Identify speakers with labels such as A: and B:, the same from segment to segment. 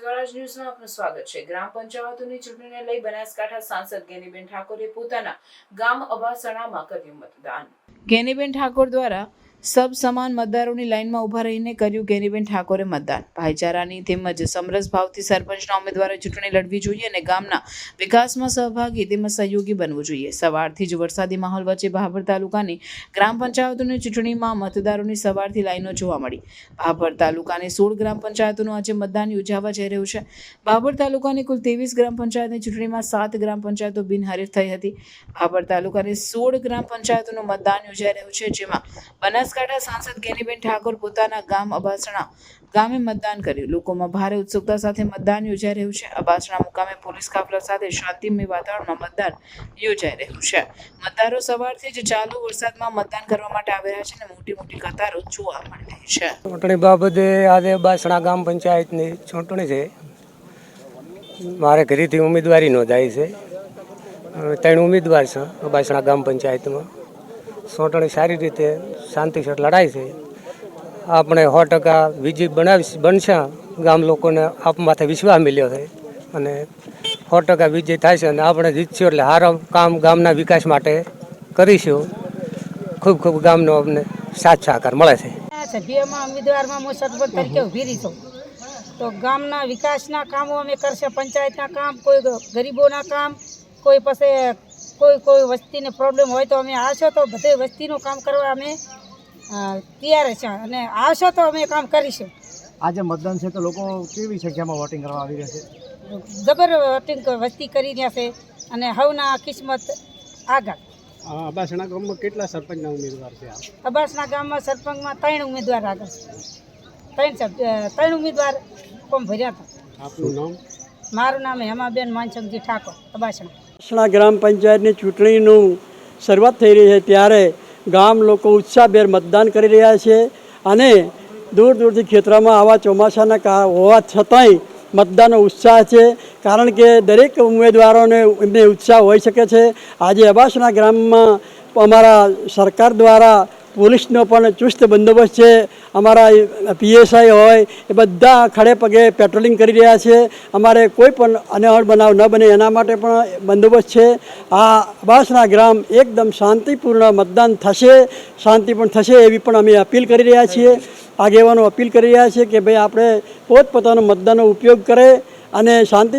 A: સ્વરાજ ન્યૂઝમાં આપનું સ્વાગત છે. ગ્રામ પંચાયતોની ચૂંટણીને લઈ બનાસકાંઠા સાંસદ ગેનીબેન ઠાકોરે પોતાના ગામ અબાસણામાં કર્યું મતદાન. ગેનીબેન ઠાકોર દ્વારા સબ સમાન મતદારોની લાઇનમાં ઊભા રહીને કર્યું કેરીબેન ઠાકોરે મતદાન. ભાઈચારાની તેમજ સમરસ ભાવથી સરપંચના ઉમેદવારે ચૂંટણી લડવી જોઈએ અને ગામના વિકાસમાં સહભાગી તેમજ સહયોગી બનવું જોઈએ. સવારથી જ વરસાદી માહોલ વચ્ચે ભાભર તાલુકાની ગ્રામ પંચાયતોની ચૂંટણીમાં મતદારોની સવારથી લાઈનો જોવા મળી. ભાભર તાલુકાની સોળ ગ્રામ પંચાયતોનું આજે મતદાન યોજાવા જઈ રહ્યું છે. ભાભર તાલુકાની કુલ ત્રેવીસ ગ્રામ પંચાયતની ચૂંટણીમાં સાત ગ્રામ પંચાયતો બિનહરીફ થઈ હતી. ભાભર તાલુકાની સોળ ગ્રામ પંચાયતોનું મતદાન યોજાઈ રહ્યું છે, જેમાં બનાસકાંઠા સાંસદ ગેનીબેન ઠાકોર પોતાના ગામ અબાસણા ગામે મતદાન કર્યું. લોકોમાં ભારે ઉત્સુકતા સાથે મતદાન યોજાઈ રહ્યું છે. અબાસણા મુકામે પોલીસ કાફલા સાથે શાંતિમય વાતાવરણમાં મતદાન યોજાઈ રહ્યું છે. મતદારો સવારથી જ ચાલુ વરસાદમાં મતદાન કરવા માટે આવી રહ્યા છે અને મોટી મોટી કતારો જોવા મળી રહી છે.
B: ચૂંટણી બાબતે આજે અબાસણા ગામ પંચાયતની ચૂંટણી છે. મારે ઘરેથી ઉમેદવારી નોંધાઈ છે. ત્રણ ઉમેદવાર છે અબાસણા ગામ પંચાયતમાં. ચૂંટણી સારી રીતે શાંતિસર લડાય છે. આપણે સો ટકા વિજય બનાવી બનશે, ગામ લોકોને આપ માથે વિશ્વાસ મળ્યો છે. અને સો ટકા વિજય થાય છે અને આપણે જીતશું એટલે સારા કામ ગામના વિકાસ માટે કરીશું. ખૂબ ખૂબ ગામનો અમને સાથ સહકાર મળે છે.
C: સભ્યમાં ઉમેદવારમાં તો ગામના વિકાસના કામો અમે કરશે, પંચાયતના કામ, કોઈ ગરીબોના કામ, કોઈ પાસે કોઈ કોઈ વસ્તીને પ્રોબ્લેમ હોય તો અમે આવશો તો બધે વસ્તીનું કામ કરવા અમે તૈયાર છે. અને આવશો તો અમે કામ કરીશું.
D: આજે મતદાન છે તો લોકો કેવી સંખ્યામાં વોટિંગ કરવા આવી રહ્યા છે?
C: જબર વોટિંગ વસ્તી કરી રહ્યા છે અને હવના કિસ્મત આગળ.
D: અબાસણા ગામમાં કેટલા સરપંચના ઉમેદવાર છે
C: અબાસણા ગામમાં સરપંચમાં ત્રણ ઉમેદવાર આગળ ત્રણ ત્રણ ઉમેદવાર કોમ ભર્યા હતા.
D: આપનું નામ?
C: મારું નામ હેમાબેન માનસંગજી ઠાકોર અબાસણા.
E: વાસણા ગ્રામ પંચાયતની ચૂંટણીનું શરૂઆત થઈ રહી છે ત્યારે ગામ લોકો ઉત્સાહભેર મતદાન કરી રહ્યા છે અને દૂર દૂરથી ખેતરોમાં આવા ચોમાસાના હોવા છતાંય મતદાનનો ઉત્સાહ છે, કારણ કે દરેક ઉમેદવારોને એમને ઉત્સાહ હોઈ શકે છે. આજે અબાસના ગ્રામમાં અમારા સરકાર દ્વારા પોલીસનો પણ ચુસ્ત બંદોબસ્ત છે. અમારા પીએસઆઈ હોય એ બધા ખડે પગે પેટ્રોલિંગ કરી રહ્યા છે. અમારે કોઈ પણ અનહડ બનાવ ન બને એના માટે પણ બંદોબસ્ત છે. આ અબાસના ગ્રામ એકદમ શાંતિપૂર્ણ મતદાન થશે શાંતિ પણ થશે એવી પણ અમે અપીલ કરી રહ્યા છીએ. આગેવાનો અપીલ કરી રહ્યા છીએ કે ભાઈ આપણે પોતપોતાનો મતદાનનો ઉપયોગ કરે અને શાંતિ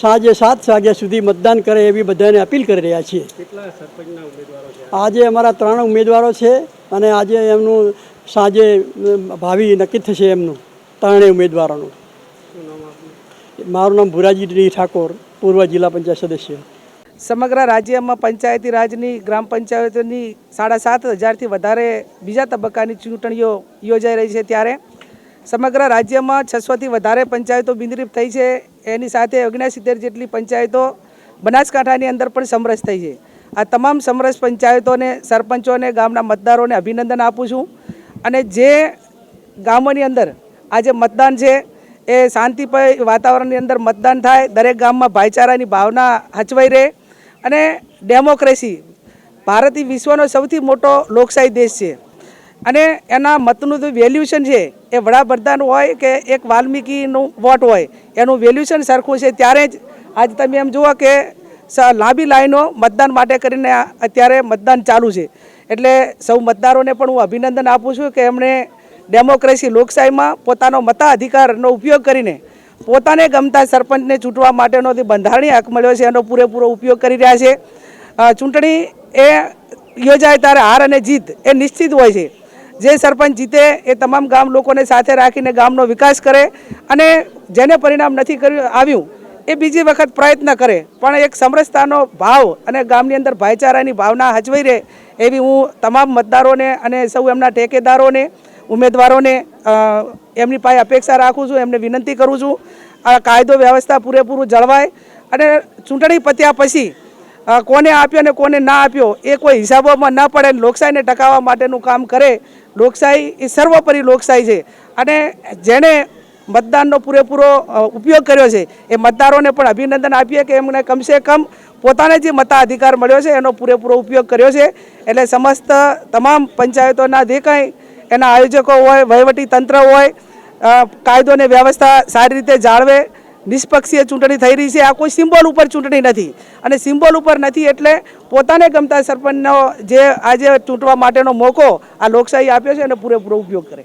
E: સાંજે સાત વાગ્યા સુધી મતદાન કરે એવી બધાને અપીલ કરી રહ્યા છીએ. આજે અમારા ત્રણ ઉમેદવારો છે. અને આજે એમનું સાંજે ભાવિ નક્કી થશે એમનું, ત્રણેય ઉમેદવારોનું. મારું નામ ભુરાજી ઠાકોર, પૂર્વ જિલ્લા પંચાયત સદસ્ય.
F: સમગ્ર રાજ્યમાં પંચાયતી રાજની, ગ્રામ પંચાયતોની સાડા સાત હજારથી વધારે બીજા તબક્કાની ચૂંટણીઓ યોજાઈ રહી છે ત્યારે. સમગ્ર રાજ્યમાં છસોથી વધારે પંચાયતો બિંદરીપ થઈ છે. એની સાથે ઓગણસિત્તેર જેટલી પંચાયતો બનાસકાંઠાની અંદર પણ સમરસ થઈ છે. આ તમામ સમરસ પંચાયતોને, સરપંચોને, ગામના મતદારોને અભિનંદન આપું છું. અને જે ગામોની અંદર આજે મતદાન છે, એ શાંતિપય વાતાવરણની અંદર મતદાન થાય, દરેક ગામમાં ભાઈચારાની ભાવના હચવાઈ રહે અને ડેમોક્રેસી ભારત એ વિશ્વનો સૌથી મોટો લોકશાહી દેશ છે. અને એના મતનું જે વેલ્યુશન છે, એ વડાપ્રધાન હોય કે એક વાલ્મીકીનું વોટ હોય, એનું વેલ્યુશન સરખું છે, ત્યારે જ આજે તમે એમ જુઓ કે લાંબી લાઈનો મતદાન માટે કરીને અત્યારે મતદાન ચાલુ છે. એટલે સૌ મતદારોને પણ હું અભિનંદન આપું છું કે એમણે ડેમોક્રેસી લોકશાહીમાં પોતાનો મતાધિકારનો ઉપયોગ કરીને પોતાને ગમતા સરપંચને ચૂંટવા માટેનો જે બંધારણીય હક મળ્યો છે એનો પૂરેપૂરો ઉપયોગ કરી રહ્યા છે. ચૂંટણી એ યોજાય ત્યારે હાર અને જીત એ નિશ્ચિત હોય છે. જે સરપંચ જીતે એ તમામ ગામ લોકોને સાથે રાખીને ગામનો વિકાસ કરે અને જેને પરિણામ નથી કર્યું આવ્યું એ બીજી વખત પ્રયત્ન કરે. પણ એક સમરસતાનો ભાવ અને ગામની અંદર ભાઈચારાની ભાવના હજવાઈ રહે એવી હું તમામ મતદારોને અને સૌ એમના ઠેકેદારોને, ઉમેદવારોને એમની પાસે અપેક્ષા રાખું છું, એમને વિનંતી કરું છું. આ કાયદો વ્યવસ્થા પૂરેપૂરું જળવાય અને ચૂંટણી પત્યા પછી કોને આપ્યો અને કોને ના આપ્યો એ કોઈ હિસાબોમાં ન પડે લોકશાહીને ટકાવવા માટેનું કામ કરે. લોકશાહી એ સર્વોપરી લોકશાહી છે. અને જેણે મતદાનનો પૂરેપૂરો ઉપયોગ કર્યો છે. એ મતદારોને પણ અભિનંદન આપીએ કે એમને કમસે કમ પોતાને જે મતાધિકાર મળ્યો છે એનો પૂરેપૂરો ઉપયોગ કર્યો છે. એટલે સમસ્ત તમામ પંચાયતોના જે કાંઈ એના આયોજકો હોય, વહીવટી તંત્ર હોય કાયદોને વ્યવસ્થા સારી રીતે જાળવે, નિષ્પક્ષીય ચૂંટણી થઈ રહી છે. આ કોઈ સિમ્બોલ ઉપર ચૂંટણી નથી. અને સિમ્બોલ ઉપર નથી એટલે પોતાને ગમતા સરપંચનો જે આજે ચૂંટવા માટેનો મોકો આ લોકશાહી આપ્યો છે એનો પૂરેપૂરો ઉપયોગ કરે.